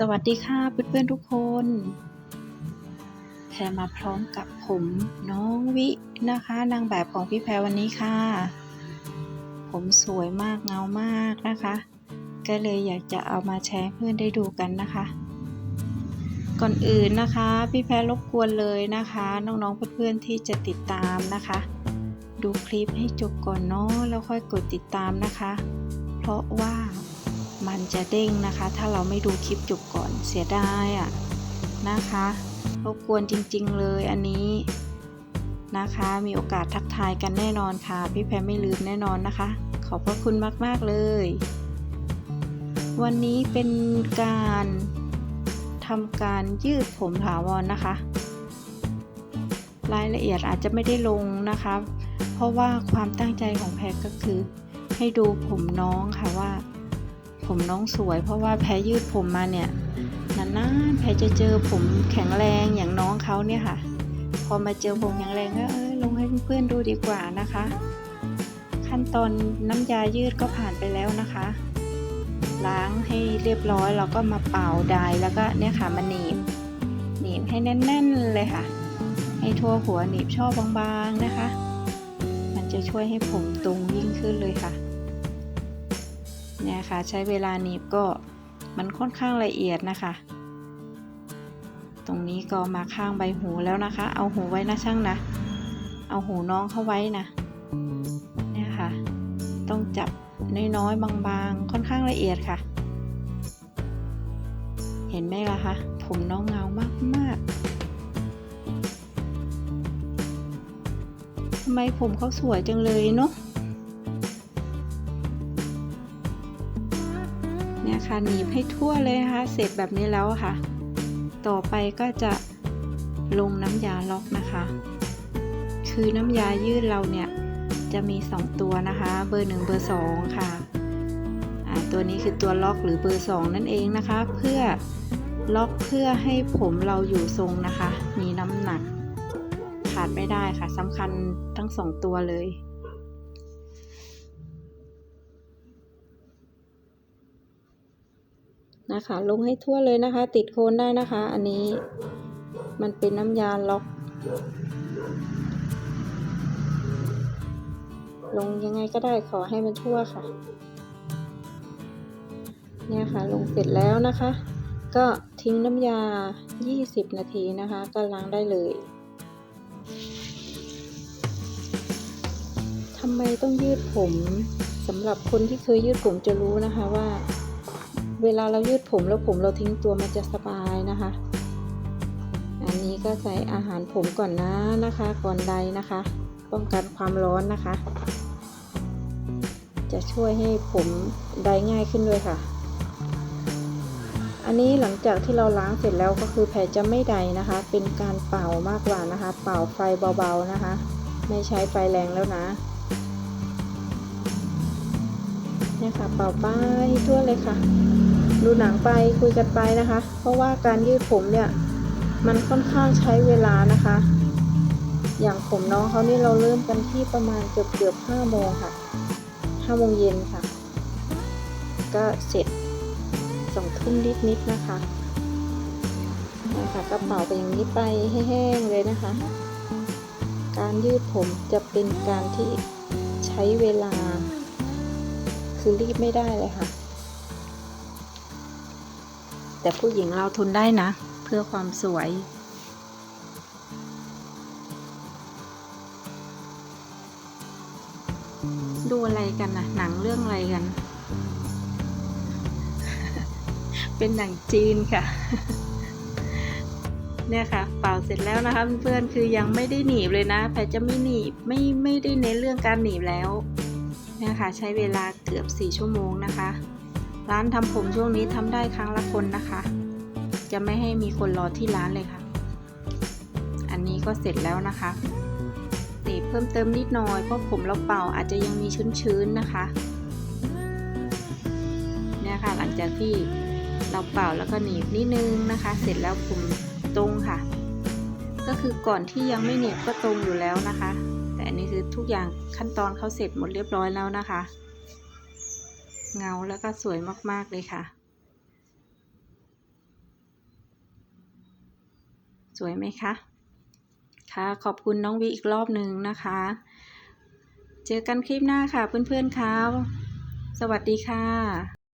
สวัสดีค่ะเพื่อนๆทุกคนแพรมาพร้อมกับผมน้องวินะคะนางแบบของพี่แพรวันนี้ค่ะ ผมสวยมากเงามากนะคะ ก็เลยอยากจะเอามาแชร์เพื่อนได้ดูกันนะคะ ก่อนอื่นนะคะ พี่แพรรบกวนเลยนะคะ น้องๆเพื่อนๆที่จะติดตามนะคะ ดูคลิปให้จบก่อนเนาะแล้วค่อยกดติดตามนะคะ เพราะว่า มันจะเด้งนะคะ ถ้าเราไม่ดูคลิปจบก่อนเสียดายอะนะคะรบกวนจริงๆเลยอันนี้นะคะ มีโอกาสทักทายกันแน่นอนค่ะ พี่แพรไม่ลืมแน่นอนนะคะ ขอบพระคุณมากๆเลย วันนี้เป็นการทำการยืดผมถาวรนะคะ รายละเอียดอาจจะไม่ได้ลงนะคะ เพราะว่าความตั้งใจของแพรก็คือ ให้ดูผมน้องค่ะว่า ผมน้องสวย เพราะว่าแพรยืดผมมาเนี่ยนานๆแพรจะเจอผมแข็งแรงอย่างน้องเขาเนี่ยค่ะ พอมาเจอผมแข็งแรงก็เออลงให้เพื่อนๆดูดีกว่านะคะ ขั้นตอนน้ำยายืดก็ผ่านไปแล้วนะคะ ล้างให้เรียบร้อยเราก็มาเป่าดายแล้วก็เนี่ยค่ะมาหนีบหนีบให้แน่นๆเลยค่ะ ให้ทั่วหัวหนีบช่อบางๆนะคะ มันจะช่วยให้ผมตรงยิ่งขึ้นเลยค่ะ เนี่ยค่ะใช้เวลาหนีบก็มันค่อนข้างละเอียดนะคะ ตรงนี้ก็มาข้างใบหูแล้วนะคะ เอาหูไว้นะช่างนะ เอาหูน้องเข้าไว้นะเนี่ยค่ะ ต้องจับน้อยๆบางๆ ค่อนข้างละเอียดค่ะ เห็นไหมล่ะคะผมน้องเงามากๆทำไมผมเขาสวยจังเลยเนาะ เนี่ยค่ะหนีบให้ทั่วเลยนะคะ เสร็จแบบนี้แล้วค่ะ ต่อไปก็จะลงน้ำยาล็อกนะคะ คือน้ำยายืดเราเนี่ยจะมี 2 ตัวนะคะ เบอร์ 1 เบอร์ 2 ค่ะตัวนี้คือตัวล็อกหรือเบอร์ 2 นั่นเองนะคะ เพื่อล็อกเพื่อให้ผมเราอยู่ทรงนะคะ มีน้ำหนักขาดไม่ได้ค่ะสำคัญทั้ง 2 ตัวเลย นะคะ ลงให้ทั่วเลยนะคะ ติดโคนได้นะคะ อันนี้มันเป็นน้ำยาล็อก ลงยังไงก็ได้ขอให้มันทั่วค่ะ เนี่ยค่ะ ลงเสร็จแล้วนะคะ ก็ทิ้งน้ำยา 20 นาทีนะคะ ก็ล้างได้เลยทำไมต้องยืดผมสำหรับคนที่เคยยืดผมจะรู้นะคะว่า เวลาเรายืดผมแล้วผมเราทิ้งตัวมันจะสบายนะคะ อันนี้ก็ใส่อาหารผมก่อนนะนะคะ ก่อนใดนะคะ ป้องกันความร้อนนะคะ จะช่วยให้ผมได้ง่ายขึ้นด้วยค่ะ อันนี้หลังจากที่เราล้างเสร็จแล้วก็คือแผลจะไม่ใดนะคะ เป็นการเป่ามากกว่านะคะ เป่าไฟเบาๆนะคะ ไม่ใช้ไฟแรงแล้วนะ เนี่ยค่ะเป่าไปทั่วเลยค่ะ ดูหนังไปคุยกันไปนะคะ เพราะว่าการยืดผมเนี่ยมันค่อนข้างใช้เวลานะคะ อย่างผมน้องเขานี่เราเริ่มกันที่ประมาณเกือบเกือบห้าโมงค่ะห้าโมงเย็นค่ะ ก็เสร็จสองทุ่มนิดนิดนะคะนะคะกระเป๋าไปอย่างนี้ไปให้แห้งเลยนะคะ การยืดผมจะเป็นการที่ใช้เวลา คือรีบไม่ได้เลยค่ะ แต่ผู้หญิงเราทนได้นะ เพื่อความสวย ดูอะไรกันนะหนังเรื่องอะไรกัน เป็นหนังจีนค่ะเนี่ยค่ะเป่าเสร็จแล้วนะคะเพื่อนๆคือยังไม่ได้หนีบเลยนะแพรจะไม่หนีบไม่ไม่ได้เน้นเรื่องการหนีบแล้ว เนี่ยค่ะใช้เวลาเกือบ 4 ชั่วโมงนะคะ ร้านทำผมช่วงนี้ทำได้ครั้งละคนนะคะ จะไม่ให้มีคนรอที่ร้านเลยค่ะ อันนี้ก็เสร็จแล้วนะคะหนีบเพิ่มเติมนิดหน่อยเพราะผมเราเป่าอาจจะยังมีชื้นๆนะคะ เนี่ยค่ะหลังจากที่เราเป่าแล้วก็หนีบนิดนึงนะคะ เสร็จแล้วผมตรงค่ะ ก็คือก่อนที่ยังไม่หนีบก็ตรงอยู่แล้วนะคะ อันนี้คือทุกอย่างขั้นตอนเขาเสร็จหมดเรียบร้อยแล้วนะคะ เงาแล้วก็สวยมากๆเลยค่ะ สวยไหมคะค่ะขอบคุณน้องวีอีกรอบหนึ่งนะคะ เจอกันคลิปหน้าค่ะเพื่อนๆค่ะสวัสดีค่ะ